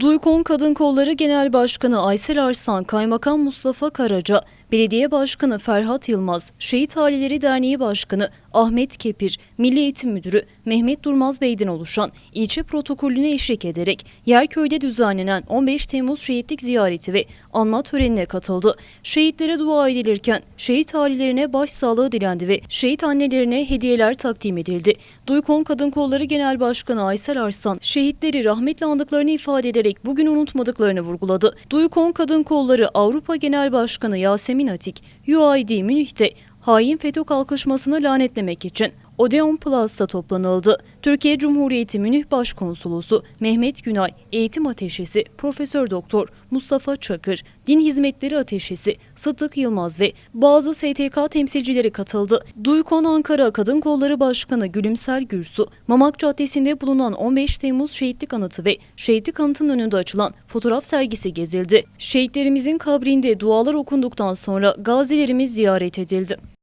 Duykon Kadın Kolları Genel Başkanı Aysel Arslan, Kaymakam Mustafa Karaca, Belediye Başkanı Ferhat Yılmaz, Şehit Aileleri Derneği Başkanı Ahmet Kepir, Milli Eğitim Müdürü Mehmet Durmaz Bey'den oluşan ilçe protokolüne eşlik ederek Yerköy'de düzenlenen 15 Temmuz Şehitlik Ziyareti ve anma törenine katıldı. Şehitlere dua edilirken şehit ailelerine başsağlığı dilendi ve şehit annelerine hediyeler takdim edildi. Duykon Kadın Kolları Genel Başkanı Aysel Arslan, şehitleri rahmetle andıklarını ifade ederek bugün unutmadıklarını vurguladı. Duykon Kadın Kolları Avrupa Genel Başkanı Yasemin Atik, UID Münih'te. Hain FETÖ kalkışmasını lanetlemek için Odeon Plus'ta toplanıldı. Türkiye Cumhuriyeti Münih Başkonsolosu Mehmet Günay, Eğitim Ateşesi Profesör Doktor Mustafa Çakır, Din Hizmetleri Ateşesi Sıddık Yılmaz ve bazı STK temsilcileri katıldı. Duykon Ankara Kadın Kolları Başkanı Gülümser Gürsu, Mamak Caddesi'nde bulunan 15 Temmuz Şehitlik Anıtı ve Şehitlik Anıtı'nın önünde açılan fotoğraf sergisi gezildi. Şehitlerimizin kabrinde dualar okunduktan sonra gazilerimiz ziyaret edildi.